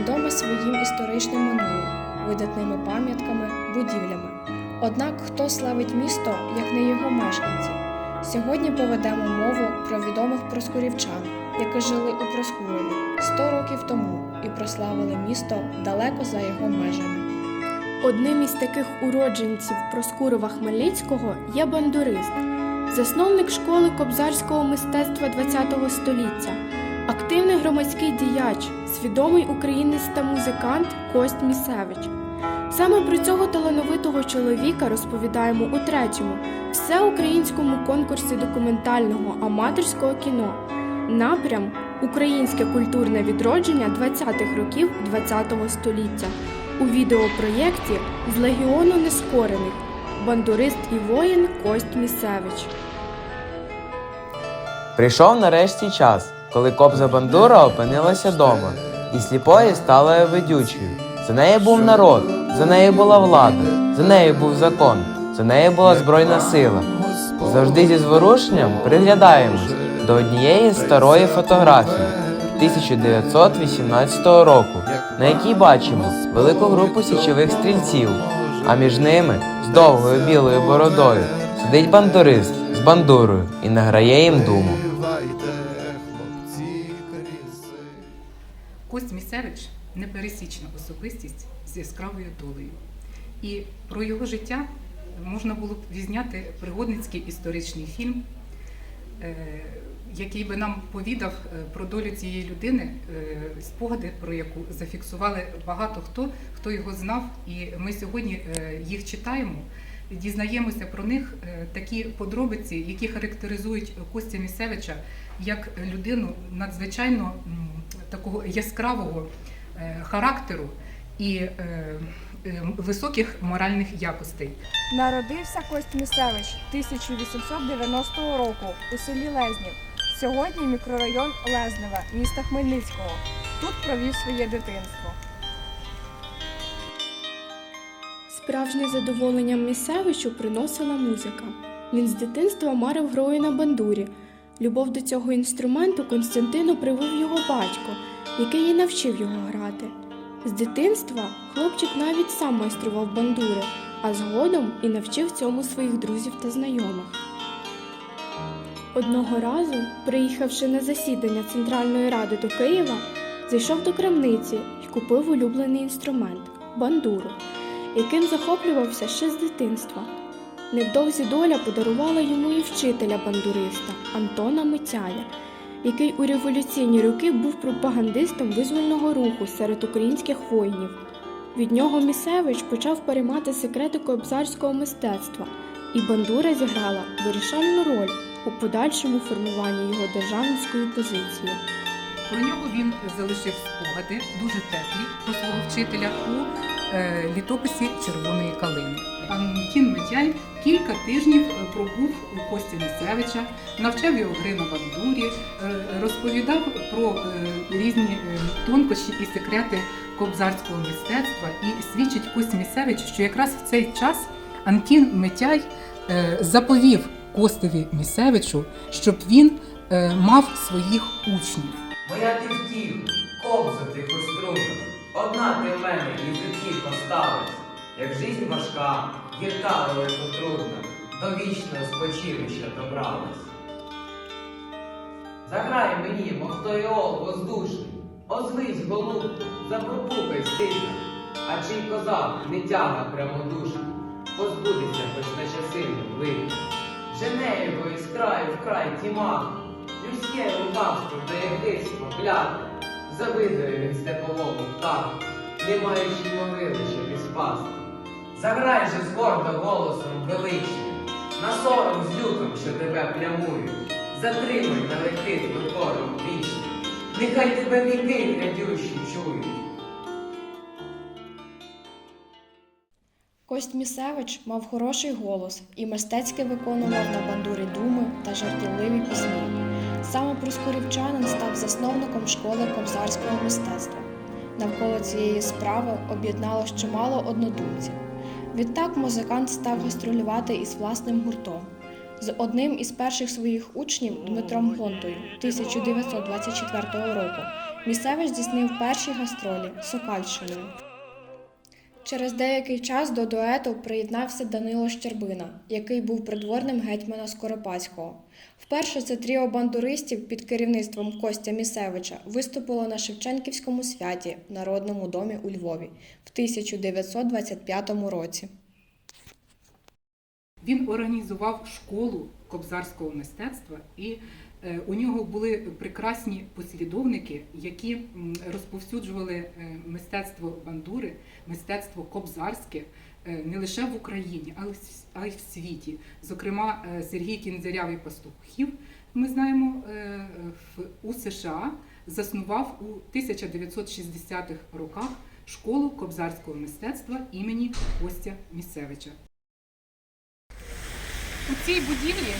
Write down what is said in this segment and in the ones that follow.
відоме своїм історичним минулим, видатними пам'ятками, будівлями. Однак хто славить місто, як не його мешканці? Сьогодні поведемо мову про відомих проскурівчан, які жили у Проскурові 100 років тому і прославили місто далеко за його межами. Одним із таких уродженців Проскурова Хмельницького є бандурист, засновник школи кобзарського мистецтва ХХ століття, активний громадський діяч, свідомий українець та музикант Кость Місевич. Саме про цього талановитого чоловіка розповідаємо у третьому всеукраїнському конкурсі документального аматорського кіно. Напрям Українське культурне відродження 20-х років ХХ століття у відеопроєкті з Легіону Нескорених Бандурист і воїн Кость Місевич. Прийшов нарешті час, коли кобза бандура опинилася дома, і сліпої стала ведючою. За нею був народ, за нею була влада, за нею був закон, за нею була збройна сила. Завжди зі зворушенням приглядаємось до однієї старої фотографії 1918 року, на якій бачимо велику групу січових стрільців, а між ними з довгою білою бородою сидить бандурист з бандурою і награє їм думу. Місевич непересічна особистість з яскравою долею. І про його життя можна було б відзняти пригодницький історичний фільм, е, який би нам повідав е, про долю цієї людини, е, спогади, про яку зафіксували багато хто, хто його знав. І ми сьогодні їх читаємо. Дізнаємося про них такі подробиці, які характеризують Костя Місевича як людину надзвичайно такого яскравого е, характеру і е, е, високих моральних якостей. Народився Кость Місевич 1890 року у селі Лезнів. Сьогодні мікрорайон Лезневе, міста Хмельницького. Тут провів своє дитинство. Справжнє задоволення Місевичу приносила музика. Він з дитинства марив грою на бандурі. Любов до цього інструменту Константину привив його батько, який і навчив його грати. З дитинства хлопчик навіть сам майстрував бандури, а згодом і навчив цьому своїх друзів та знайомих. Одного разу, приїхавши на засідання Центральної ради до Києва, зайшов до крамниці і купив улюблений інструмент бандуру, яким захоплювався ще з дитинства. Невдовзі доля подарувала йому і вчителя бандуриста Антона Митяя, який у революційні роки був пропагандистом визвольного руху серед українських воїнів. Від нього Місевич почав переймати секрети кобзарського мистецтва, і бандура зіграла вирішальну роль у подальшому формуванні його державницької позиції. Про нього він залишив спогади дуже теплі про свого вчителя у е, літописі Червоної калини. Антін Митяй кілька тижнів е, пробув у Кості Місевича, навчав його гри на бандурі, е, розповідав про е, різні тонкощі і секрети кобзарського мистецтва. І свідчить Кость Місевич, що якраз в цей час Антін Митяй заповів Костеві Місевичу, щоб він мав своїх учнів. Моя ти втіх, кобза струнах, одна ти в мене язиків поставить, як жизнь важка, гірка далеко трудна, до вічного спочивища добралась. Заграй мені, мов той ол воздушний, озвись голубку, запропукай стильно, а чий козак не тяга прямодушна, позбудеться хоч на часину плив. Жене його із краю в край тімаху, людське лукавство дає хиство, кляте, завидує він степовому птаху, не маючи могили, щоб і спасти. Заграй же з гордо голосом величним, на сором з лютом, що тебе плямують, затримай на лихих докором вічним, нехай тебе віки грядющі чують. Кость Місевич мав хороший голос і мистецьки виконував на бандурі думи та жартівливі пісні. Саме проскурівчанин став засновником школи кобзарського мистецтва. Навколо цієї справи об'єдналось чимало однодумців. Відтак музикант став гастролювати із власним гуртом. З одним із перших своїх учнів Дмитром Гонтою 1924 року Місцевич здійснив перші гастролі Сокальщиною. Через деякий час до дуету приєднався Данило Щербина, який був придворним гетьмана Скоропадського. Вперше це тріо бандуристів під керівництвом Костя Місевича виступило на Шевченківському святі в Народному домі у Львові в 1925 році. Він організував школу кобзарського мистецтва, і у нього були прекрасні послідовники, які розповсюджували е, мистецтво бандури, мистецтво кобзарське е, не лише в Україні, але й в- світі. Зокрема, е, Сергій Кінзарявий Пастухів, ми знаємо, е, у США заснував у 1960-х роках школу кобзарського мистецтва імені Костя Місевича. У цій будівлі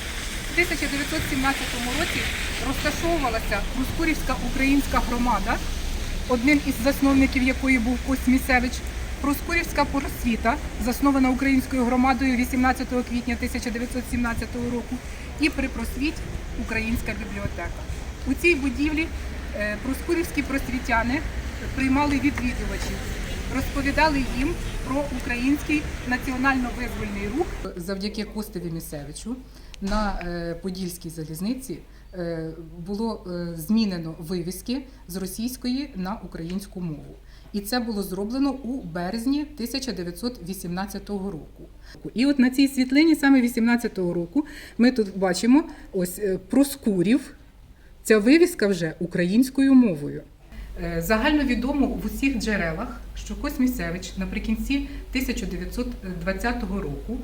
1917 році розташовувалася Проскурівська українська громада, одним із засновників якої був Кость Місевич. Проскурівська просвіта, заснована українською громадою 18 квітня 1917 року, і при просвіті Українська бібліотека. У цій будівлі е, проскурівські просвітяни приймали відвідувачів, розповідали їм про український національно-визвольний рух. Завдяки Костеві Місевичу на е, Подільській залізниці е, було е, змінено вивіски з російської на українську мову. І це було зроблено у березні 1918 року. І от на цій світлині, саме 18-го року, ми тут бачимо ось Проскурів. Ця вивіска вже українською мовою. Е, Загально відомо в усіх джерелах, що Кось Місевич наприкінці 1920 року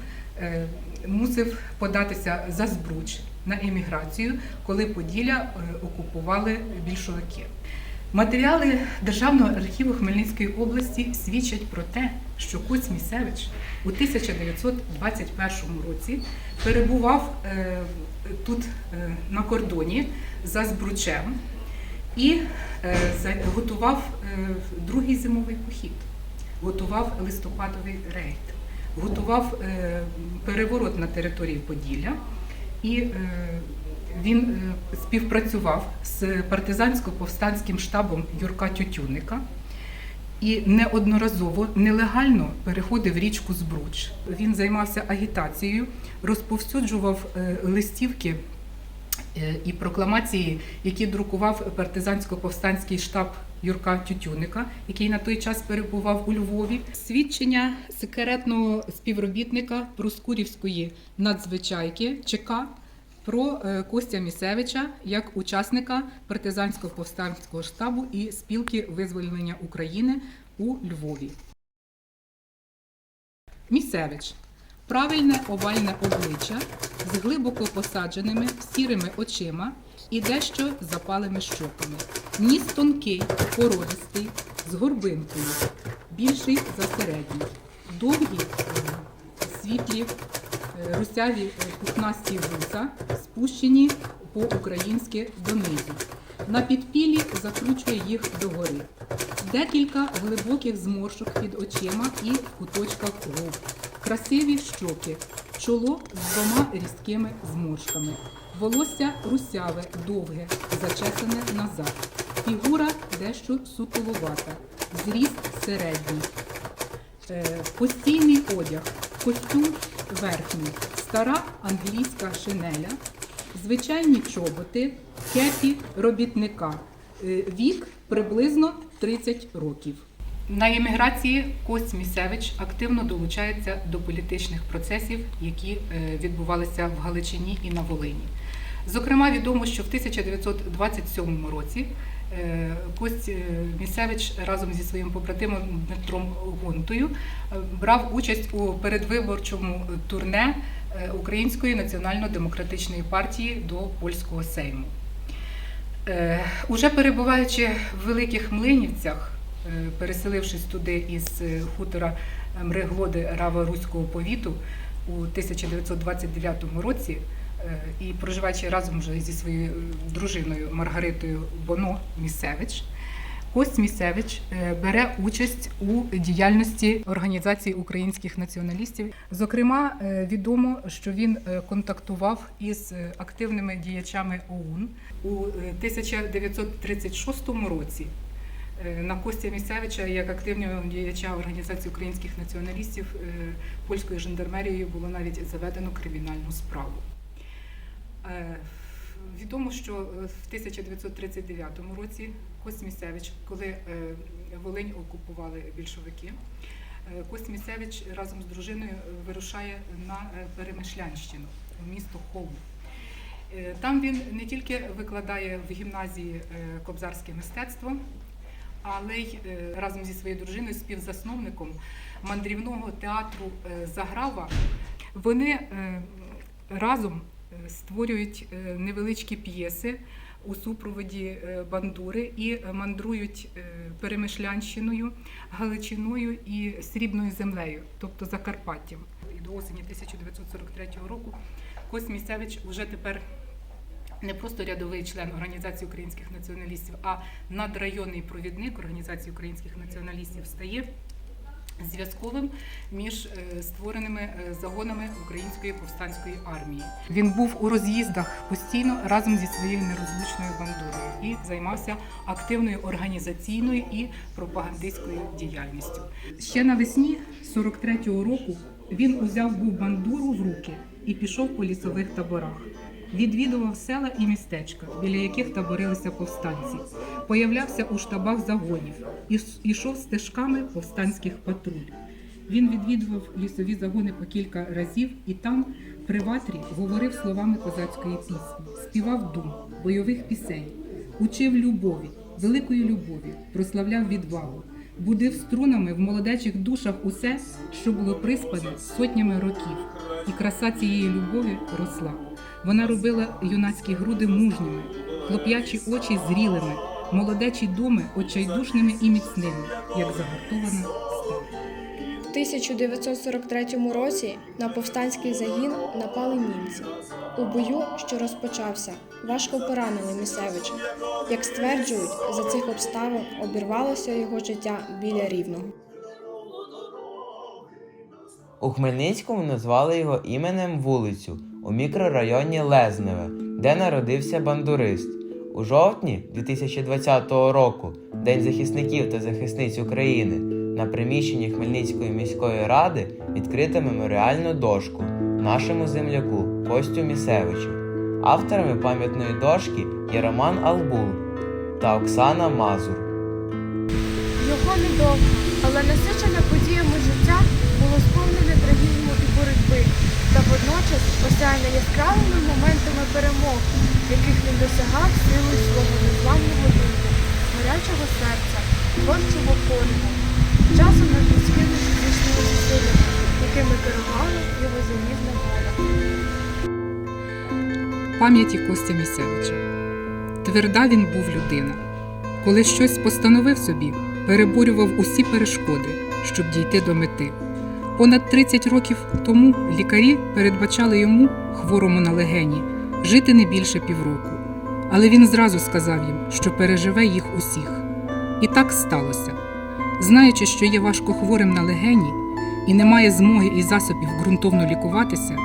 мусив податися за збруч на еміграцію, коли Поділля е, окупували більшовики. Матеріали Державного архіву Хмельницької області свідчать про те, що Кось Місевич у 1921 році перебував е, тут е, на кордоні за збручем і е, готував е, другий зимовий похід, готував листопадовий рейд, готував е, переворот на території Поділля, і е, він е, співпрацював з партизансько-повстанським штабом Юрка Тютюника. І неодноразово нелегально переходив річку Збруч. Він займався агітацією, розповсюджував листівки і прокламації, які друкував партизансько-повстанський штаб Юрка Тютюника, який на той час перебував у Львові. Свідчення секретного співробітника Проскурівської надзвичайки ЧК про е, Костя Місевича як учасника партизансько-повстанського штабу і спілки визволення України у Львові. Місевич правильне овальне обличчя з глибоко посадженими сірими очима і дещо запалими щоками. Ніс тонкий, породистий, з горбинкою, більший за середній. Довгі, світлі, е, русяві е, пухнасті вуса, спущені по-українськи донизу. На підпілі закручує їх догори. Декілька глибоких зморшок під очима і в куточках губ. Красиві щоки, чоло з двома різкими зморшками. Волосся русяве, довге, зачесане назад. Фігура дещо сутуловата, зріст середній. Е, Постійний одяг, костюм верхній, стара англійська шинеля, звичайні чоботи, кепі робітника. Е, Вік приблизно 30 років. На еміграції Кость Місевич активно долучається до політичних процесів, які е, відбувалися в Галичині і на Волині. Зокрема, відомо, що в 1927 році е, Кость е, Місевич разом зі своїм побратимом Дмитром Гонтою е, брав участь у передвиборчому турне Української національно-демократичної партії до польського сейму. Уже перебуваючи в Великих Млинівцях, переселившись туди із хутора Мреглоди Рава-Руського повіту у 1929 році, і проживаючи разом вже зі своєю е, дружиною Маргаритою Боно Місевич, Кость Місевич е, бере участь у діяльності Організації українських націоналістів. Зокрема, е, відомо, що він е, контактував із е, активними діячами ОУН у е, 1936 році. Е, На Костя Місевича як активного діяча Організації українських націоналістів е, польською жандармерією було навіть заведено кримінальну справу. Е, Відомо, що е, в 1939 році Кость Місевич, коли е, Волинь окупували більшовики, е, Кость Місевич разом з дружиною вирушає на Перемишлянщину, в місто Холм. Там він не тільки викладає в гімназії кобзарське мистецтво, але й разом зі своєю дружиною, співзасновником мандрівного театру Заграва, вони разом створюють е, невеличкі п'єси у супроводі е, бандури і е, мандрують е, Перемишлянщиною, Галичиною і Срібною землею, тобто Закарпаттям. І до осені 1943 року Кость Місевич вже тепер не просто рядовий член Організації українських націоналістів, а надрайонний провідник Організації українських націоналістів стає зв'язковим між е, створеними е, загонами Української повстанської армії. Він був у роз'їздах постійно разом зі своєю нерозлучною бандурою і займався активною організаційною і пропагандистською діяльністю. Ще навесні 43-го року він узяв був бандуру в руки і пішов по лісових таборах. Відвідував села і містечка, біля яких таборилися повстанці. Появлявся у штабах загонів і ішов стежками повстанських патруль. Він відвідував лісові загони по кілька разів і там, при ватрі, говорив словами козацької пісні, співав дум, бойових пісень, учив любові, великої любові, прославляв відвагу, будив струнами в молодечих душах усе, що було приспане сотнями років, і краса цієї любові росла. Вона робила юнацькі груди мужніми, хлоп'ячі очі зрілими, молодечі думи очайдушними і міцними, як загартована сталь. В 1943 році на повстанський загін напали німці. У бою, що розпочався, важко поранили Місевича. Як стверджують, за цих обставин обірвалося його життя біля рівного. У Хмельницькому назвали його іменем вулицю у мікрорайоні Лезневе, де народився бандурист. У жовтні 2020 року, День захисників та захисниць України, на приміщенні Хмельницької міської ради відкрито меморіальну дошку нашому земляку Костю Місевичу. Авторами пам'ятної дошки є Роман Албул та Оксана Мазур. Його недовго, але насичене подіями життя було сповнене трагізму і боротьби, та водночас осяяне яскравими моментами перемог, яких він досягав силою свого незламного духу, гарячого серця, творчого пориву, часом над людськими фізичними зусиллями, якими керувала його залізна воля. Пам'яті Костя Місевича. Тверда він був людина. Коли щось постановив собі, переборював усі перешкоди, щоб дійти до мети. Понад 30 років тому лікарі передбачали йому, хворому на легені, жити не більше півроку. Але він зразу сказав їм, що переживе їх усіх. І так сталося. Знаючи, що є важко хворим на легені і немає змоги і засобів ґрунтовно лікуватися,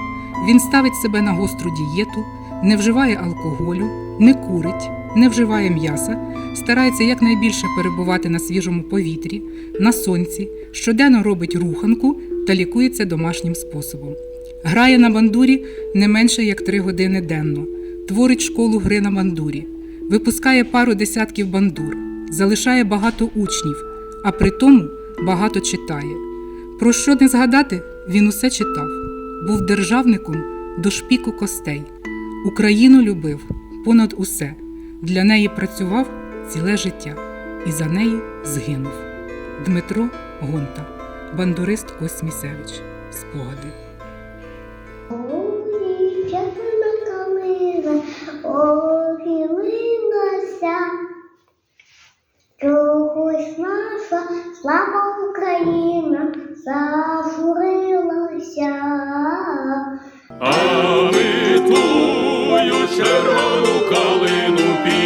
він ставить себе на гостру дієту, не вживає алкоголю, не курить, не вживає м'яса, старається якнайбільше перебувати на свіжому повітрі, на сонці, щоденно робить руханку та лікується домашнім способом. Грає на бандурі не менше як три години денно, творить школу гри на бандурі, випускає пару десятків бандур, залишає багато учнів, а при тому багато читає. Про що не згадати, він усе читав. Був державником до шпіку костей. Україну любив понад усе. Для неї працював ціле життя і за неї згинув. Дмитро Гонта, бандурист Кость Місевич. Спогади. Охилилася, чогось наша слава Україна зажурилася. А ми тую червону калину підіймемо,